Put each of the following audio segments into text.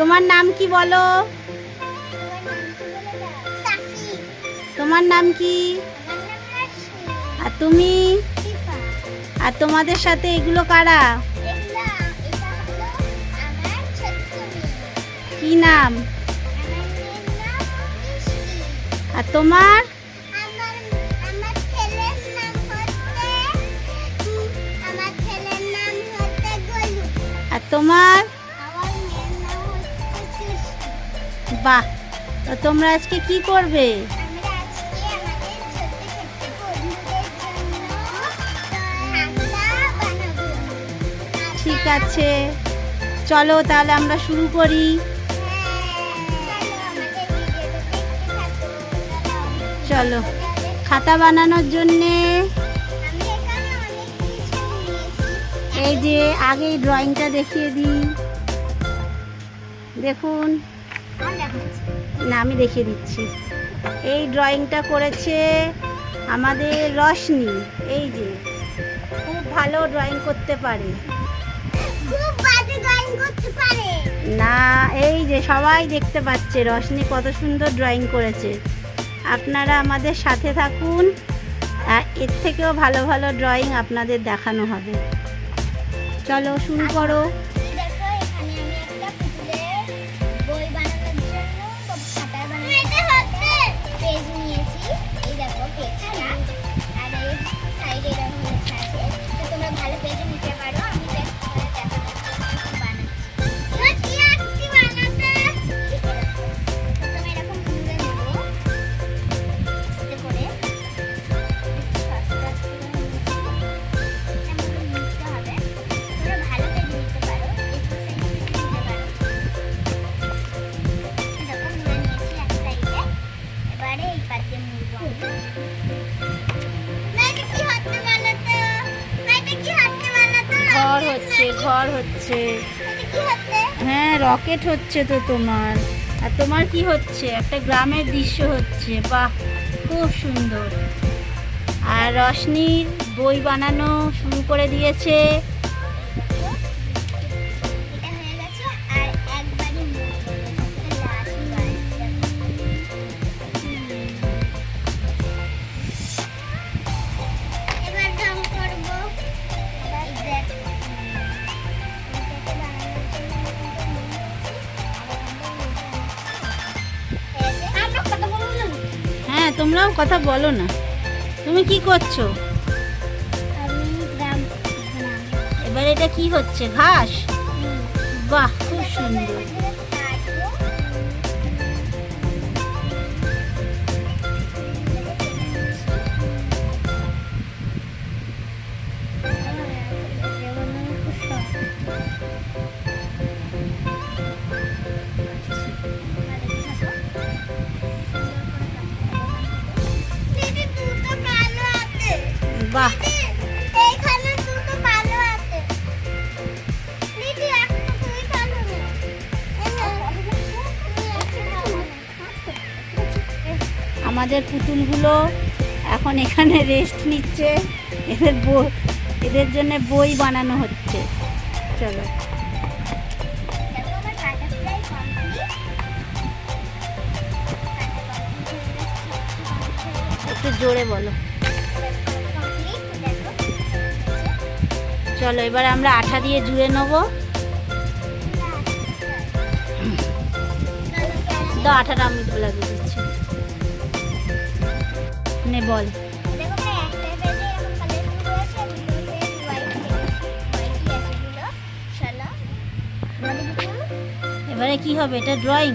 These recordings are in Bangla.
তোমার নাম কি বলো? তোমার নাম কি? আর তুমি? আর তোমাদের সাথে এগুলো কারা? কি নাম? আর তোমার? আর তোমার? বাহ, তো তোমরা আজকে কি করবে? ঠিক আছে, চলো তাহলে আমরা শুরু করি। চলো, খাতা বানানোর জন্যে। এই যে, আগে ড্রয়িংটা দেখিয়ে দিই। দেখুন। না আমি দেখিয়ে দিচ্ছি। এই ড্রয়িংটা করেছে আমাদের রশনি। এই যে খুব ভালো ড্রয়িং করতে পারে। না এই যে সবাই দেখতে পাচ্ছে রশনি কত সুন্দর ড্রয়িং করেছে। আপনারা আমাদের সাথে থাকুন। আর এর থেকেও ভালো ভালো ড্রয়িং আপনাদের দেখানো হবে। চলো শুরু করো। ঘর হচ্ছে ঘর হচ্ছে। হ্যাঁ রকেট হচ্ছে তো তোমার। আর তোমার কি হচ্ছে? একটা গ্রামের দৃশ্য হচ্ছে। বাহ, খুব সুন্দর। আর রশনির বই বানানো শুরু করে দিয়েছে। তোমরাও কথা বলো না। তুমি কি করছ? এবার এটা কি হচ্ছে? ঘাস? বাহ খুব সুন্দর। বাহ। আমাদের পুতুলগুলো এখন এখানে রেস্ট নিচ্ছে। এদের বই এদের জন্য বই বানানো হচ্ছে। চলো। একটু জোরে বলো। চলো, এবার আমরা আঠা দিয়ে জুড়ে নেব। দাও, আঠাটা আমি লাগিয়ে দিচ্ছি। নে, বল। এবারে কি হবে? এটা ড্রয়িং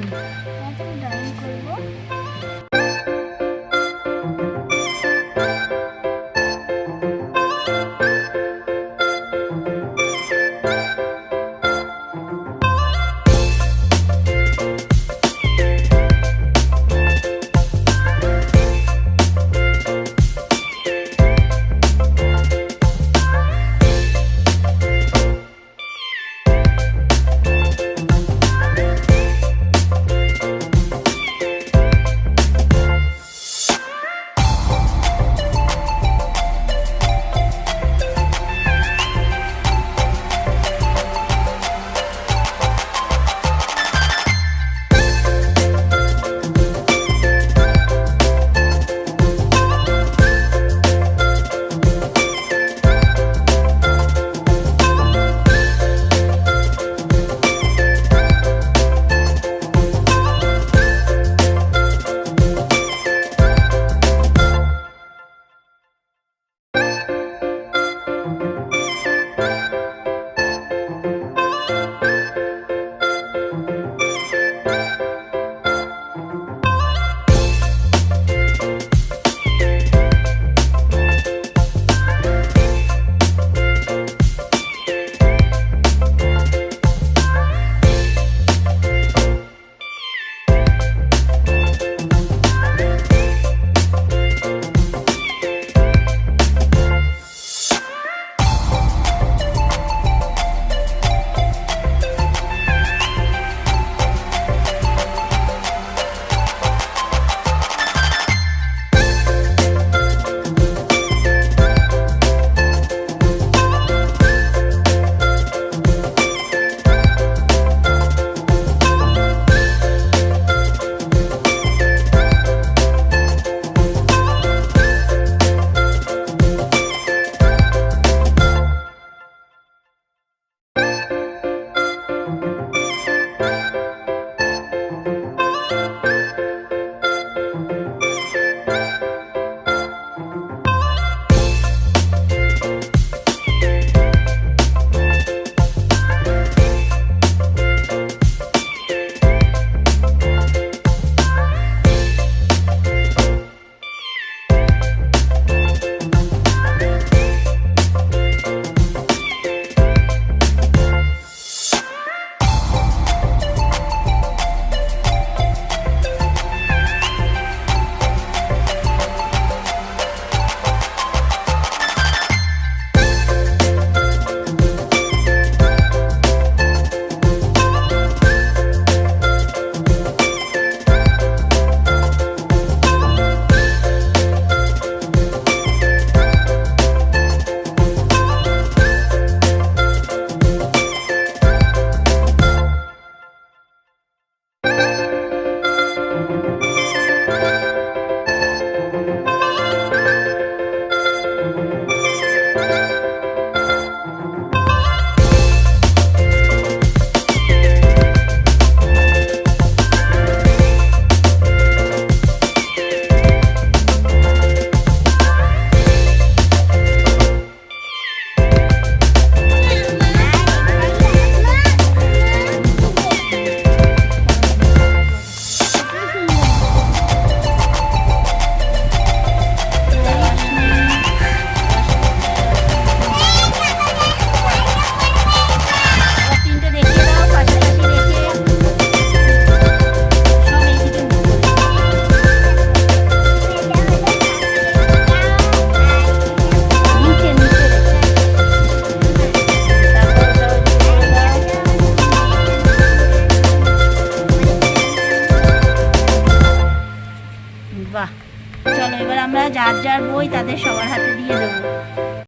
的手啊。